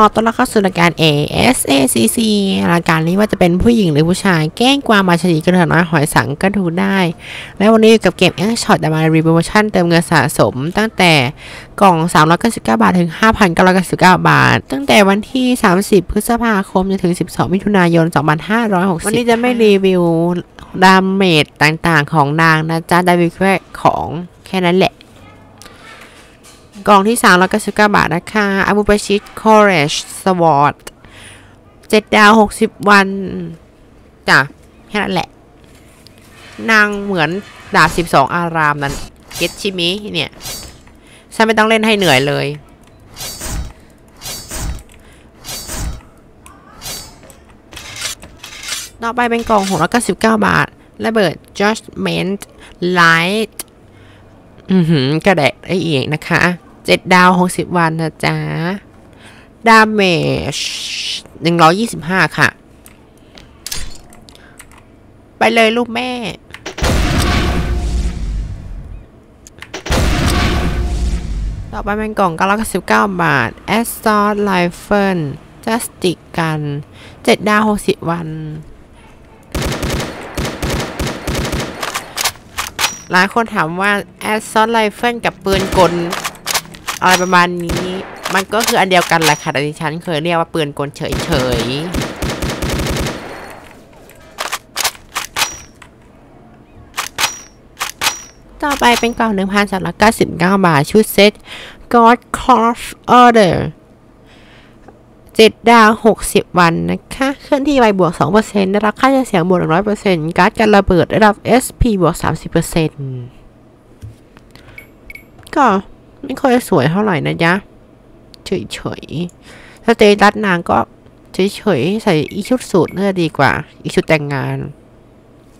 อต้อนรับเข้าสู่รายการ ASACC รายการนี้ว่าจะเป็นผู้หญิงหรือผู้ชาย แกล้งกวางมาชนีกระเถิน้อยหอยสังก็ดูได้ และวันนี้อยู่กับเกม Action Shot มารีโปรโมชั่นเติมเงินสะสม ตั้งแต่กล่อง 399 บาทถึง 5,999 บาท ตั้งแต่วันที่ 30 พฤษภาคมจนถึง 12 มิถุนายน 2560 วันนี้จะไม่รีวิวดาเมจต่างๆของนางนะจ๊ะดาวิวแค่ของแค่นั้นแหละ กล่องที่3 9 9 บาทนะคะอาบูปชิตคอร์เรชสวอตเจ็ดดาว 60 วันจ้ะแค่นั้นแหละ นางเหมือนดาบ 12 อารามนั้นเก็ตชิมิเนี่ยฉันไม่ต้องเล่นให้เหนื่อยเลย ต่อไปเป็นกล่อง 699 บาท ระเบิด Judgment Light อือหือกระแดกได้อีกนะคะ เจ็ดดาวหกสิบวันนะจ๊ะดาเมจหนึ่งร้อยยี่สิบห้าค่ะ ไปเลยลูกแม่ ต่อไปเป็นกล่อง999 บาท Assault Rifle Justice Gun 7ดดาว60วัน หลายคนถามว่า Assault Rifle กับปืนกล อะไรประมาณนี้ มันก็คืออันเดียวกันแหละค่ะแต่ดิฉันเคยเรียกว่าปืนกลเฉยๆต่อไปเป็นกล่อง 1,399 บาท ชุดเซ็ต God Cloth Order 7 ดาว 60 วันนะคะ เคลื่อนที่ไวบวก 2%ได้รับค่าเสียงบวก 100%การ์ดกันระเบิดได้รับ SP บวก 30%ก็ ไม่ค่อยสวยเท่าไหร่นะจ๊ะเฉยๆสเตตัสนางก็เฉยๆใส่อีชุดสูทน่าจะดีกว่า อีชุดแต่งงาน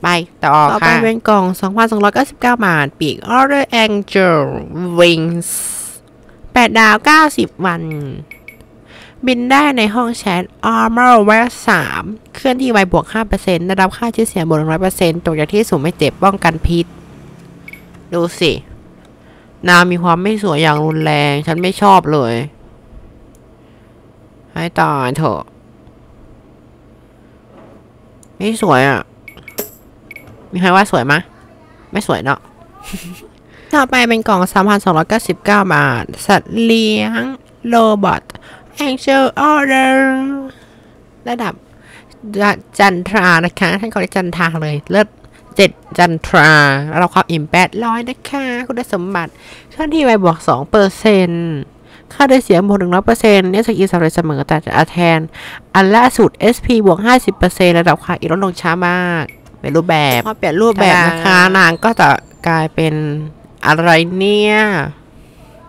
ไป ต่อค่ะ ต่อไปเป็นกล่อง 2,299 บาท ปีก Order Angel Wings 8 ดาว 90 วัน บินได้ในห้องแชท Armor w e r 3 เคลื่อนที่ไวบวก 5%ได้รับค่าชื่อเสียงบวก100%ตกจากที่สูงไม่เจ็บป้องกันพิษ ดูสิ นางมีความไม่สวยอย่างรุนแรง ฉันไม่ชอบเลย ให้ตายเถอะ ไม่สวยอะ มีใครว่าสวยมะ ไม่สวยเนาะต่อไปเป็นกล่อง 3,299 บาท สัตว์เลี้ยง โรบอท Angel Order ระดับจันทรานะคะท่านก็เรียกจันทราเลย เลิศ เจ็ดจันทราแล้วเราความอิ่มแปดร้อยนะคะ คุณสมบัติเคลื่อนที่ไวบวกสองเปอร์เซ็นต์ค่าได้เสียงบวกหนึ่งร้อยเปอร์เซ็นต์เนี่ยสกิลสำเร็จเสมอแต่จะแทน อันล่าสุด SP บวกห้าสิบเปอร์เซ็นต์ระดับความอีลดลงช้ามากเป็นรูปแบบพอเปลี่ยนรูปแบบนะคะ นางก็จะกลายเป็นอะไรเนี่ย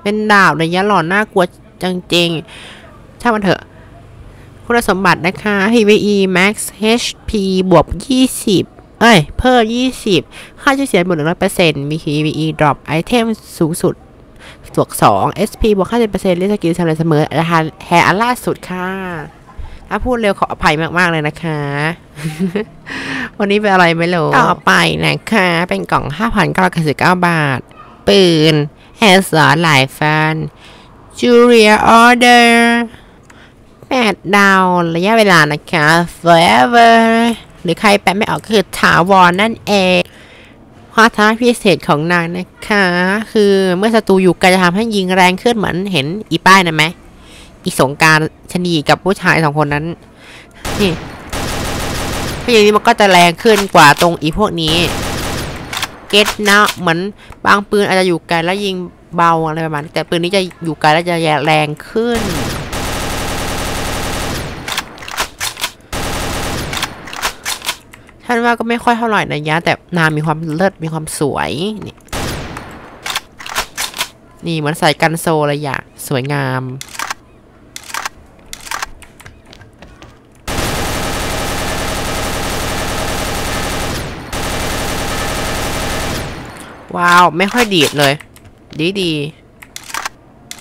เป็นดาบระยะหลอนน่ากลัวจริงๆช่างมันเถอะ คุณสมบัตินะคะ PVE Max HP บวก 20 เอ้ย เพิ่ม 20 ค่าใช้เสียงบวก100%มี PVE Drop Item สูงสุดบวก2 SP บวก50%เรียกสกิลสำเร็จเสมออาหาแฮร์อันล่าสุดค่ะ ถ้าพูดเร็วขออภัยมาก ๆ เลยนะคะ วันนี้เป็นอะไรไม่รู้ ต่อไปนะคะ เป็นกล่อง 5,999 บาท ปืนแฮร์สอหลายฟัน Julia Order 8ดาว ระยะเวลานะคะ forever หรือใครแปลไม่ออกก็คือถาวรนั่นเองความท้าพิเศษของนางนะคะ คือเมื่อศัตรูอยู่ไกลจะทำให้ยิงแรงขึ้นเหมือนเห็นอีป้ายนะไหมอีสงการชนีกับผู้ชายสองคนนั้นนี่ถ้าอย่างนี้มันก็จะแรงขึ้นกว่าตรงอีพวกนี้ เก็ตนะเหมือนบางปืนอาจจะอยู่ไกลแล้วยิงเบาอะไรประมาณแต่ปืนนี้จะอยู่ไกลแล้วจะแรงขึ้น ท่านว่าก็ไม่ค่อยเท่าไหร่นะยะ แต่นางมีความเลิศมีความสวย นี่นี่เหมือนใส่กันโซเลยอยากสวยงามว้าว ไม่ค่อยดีดเลย ดีดี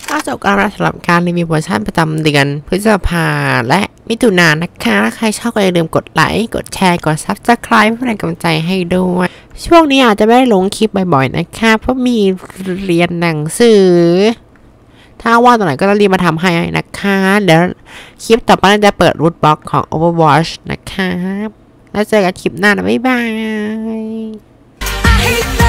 ก็จบการรับสำหรับการรีวิวเวอร์ชันประจำเดือนพฤษภาและ มิถุนายนนะคะ ใครชอบก็อย่าลืมกดไลค์ กดแชร์ กดซับสไคร b e เพื่อเป็นกำลังใจให้ด้วย ช่วงนี้อาจจะไม่ได้ลงคลิปบ่อยๆนะคะ เพราะมีเรียนหนังสือ ถ้าว่างตรงไหนก็จะรีบมาทำให้นะคะ เดี๋ยวคลิปต่อไปจะเปิดรูทบล็อกของ Overwatch นะครับแล้วเจอกันคลิปหน้านะบ๊ายบาย